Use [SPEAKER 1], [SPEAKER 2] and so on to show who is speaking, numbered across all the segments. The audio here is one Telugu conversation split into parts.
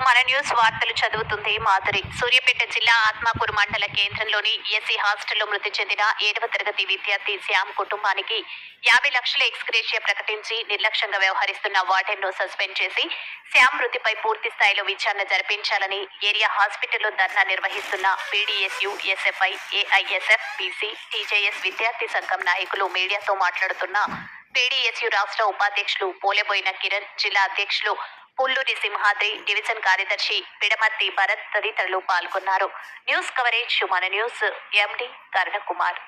[SPEAKER 1] మన న్యూస్ వార్తలు చదువుతుంది మాధురి. సూర్యాపేట జిల్లా ఆత్మాకూరు మండల కేంద్రంలోని ఎస్సీ హాస్టల్లో మృతి చెందిన ఏడవ తరగతి విద్యార్థి శ్యామ్ కుటుంబానికి యాభై లక్షల ఎక్స్గ్రేషియా ప్రకటించి నిర్లక్ష్యంగా వ్యవహరిస్తున్న వార్డెన్ను సస్పెండ్ చేసి శ్యామ్ మృతిపై పూర్తి స్థాయిలో విచారణ జరిపించాలని ఏరియా హాస్పిటల్లో ధర్నా నిర్వహిస్తున్న PDSU SFI AISF BC TJS విద్యార్థి సంఘం నాయకులు మీడియాతో మాట్లాడుతున్న పీడీఎస్యు రాష్ట్ర ఉపాధ్యక్షులు పోలేబోయిన కిరణ్ జిల్లా అధ్యక్షులు పుల్లూరి సింహాద్రి డివిజన్ కార్యదర్శి పిడమర్తి భరత్ తదితరులు పాల్గొన్నారు. న్యూస్ కవరేజ్ మన న్యూస్ ఎండి కరుణకుమార్.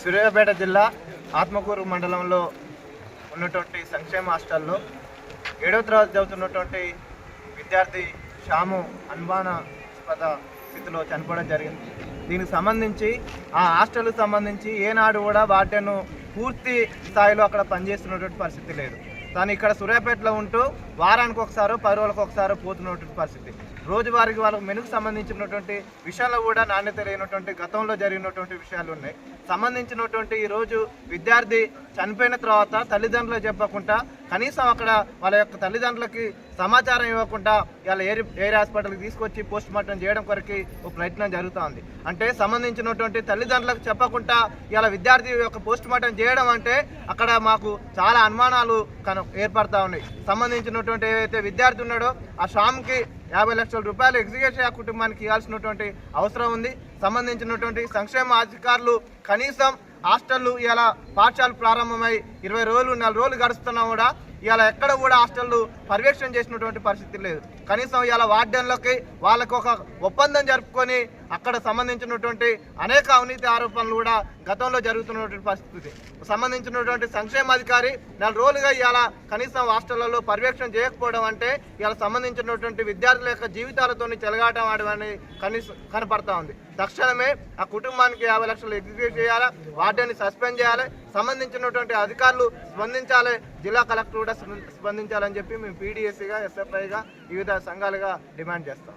[SPEAKER 2] సూర్యాపేట జిల్లా ఆత్మకూరు మండలంలో ఉన్నటువంటి సంక్షేమ హాస్టల్లో ఏడవ తరగతి చదువుతున్నటువంటి విద్యార్థి శ్యాము అనుమానాస్పద స్థితిలో చనిపోవడం జరిగింది. దీనికి సంబంధించి ఆ హాస్టల్కి సంబంధించి ఏనాడు కూడా వాటిను పూర్తి స్థాయిలో అక్కడ పనిచేస్తున్నటువంటి పరిస్థితి లేదు. తను ఇక్కడ సూర్యాపేటలో ఉంటూ వారానికి ఒకసారి పది రోజులకు ఒకసారి పోతున్నటువంటి పరిస్థితి. రోజువారికి వాళ్ళకు మెనుకు సంబంధించినటువంటి విషయాల్లో కూడా నాణ్యత లేనటువంటి గతంలో జరిగినటువంటి విషయాలు ఉన్నాయి. సంబంధించినటువంటి ఈరోజు విద్యార్థి చనిపోయిన తర్వాత తల్లిదండ్రులు చెప్పకుండా కనీసం అక్కడ వాళ్ళ యొక్క తల్లిదండ్రులకి సమాచారం ఇవ్వకుండా ఇలా ఏరి ఏరి హాస్పిటల్కి తీసుకొచ్చి పోస్ట్ మార్టం చేయడం కొరకు ఒక ప్రయత్నం జరుగుతోంది. అంటే సంబంధించినటువంటి తల్లిదండ్రులకు చెప్పకుండా ఇలా విద్యార్థి యొక్క పోస్ట్ మార్టం చేయడం అంటే అక్కడ మాకు చాలా అనుమానాలు కను ఏర్పడతా ఉన్నాయి. సంబంధించినటువంటి ఏదైతే విద్యార్థి ఉన్నాడో ఆ షామ్కి యాభై లక్షల రూపాయలు ఎగ్జిక్యూషన్ ఆ కుటుంబానికి ఇవ్వాల్సినటువంటి అవసరం ఉంది. సంబంధించినటువంటి సంక్షేమ అధికారులు కనీసం హాస్టళ్ళు ఇలా పాఠశాలలు ప్రారంభమై ఇరవై రోజులు నెల రోజులు గడుస్తున్నా కూడా. ఇలా ఎక్కడ కూడా హాస్టళ్ళు పర్యవేక్షణ చేసినటువంటి పరిస్థితి లేదు. కనీసం ఇలా వార్డెన్లకి వాళ్ళకు ఒక ఒప్పందం జరుపుకొని అక్కడ సంబంధించినటువంటి అనేక అవినీతి ఆరోపణలు కూడా గతంలో జరుగుతున్నటువంటి పరిస్థితి. సంబంధించినటువంటి సంక్షేమాధికారి నెల రోజులుగా ఇవాళ కనీసం హాస్టళ్ళలో పర్యవేక్షణ చేయకపోవడం అంటే ఇలా సంబంధించినటువంటి విద్యార్థుల యొక్క జీవితాలతో చెలగాటం ఆడడం అనేది కనీసం కనపడతా ఉంది. తక్షణమే ఆ కుటుంబానికి యాభై లక్షలు ఎగ్జిక్యూట్ చేయాలి? వార్డెన్ని సస్పెండ్ చేయాలి? సంబంధించినటువంటి అధికారులు స్పందించాలి? జిల్లా కలెక్టర్ కూడా స్పందించాలని చెప్పి మేము పీడీఎస్సీగా ఎస్ఎఫ్ఐగా వివిధ సంఘాలుగా డిమాండ్ చేస్తాం.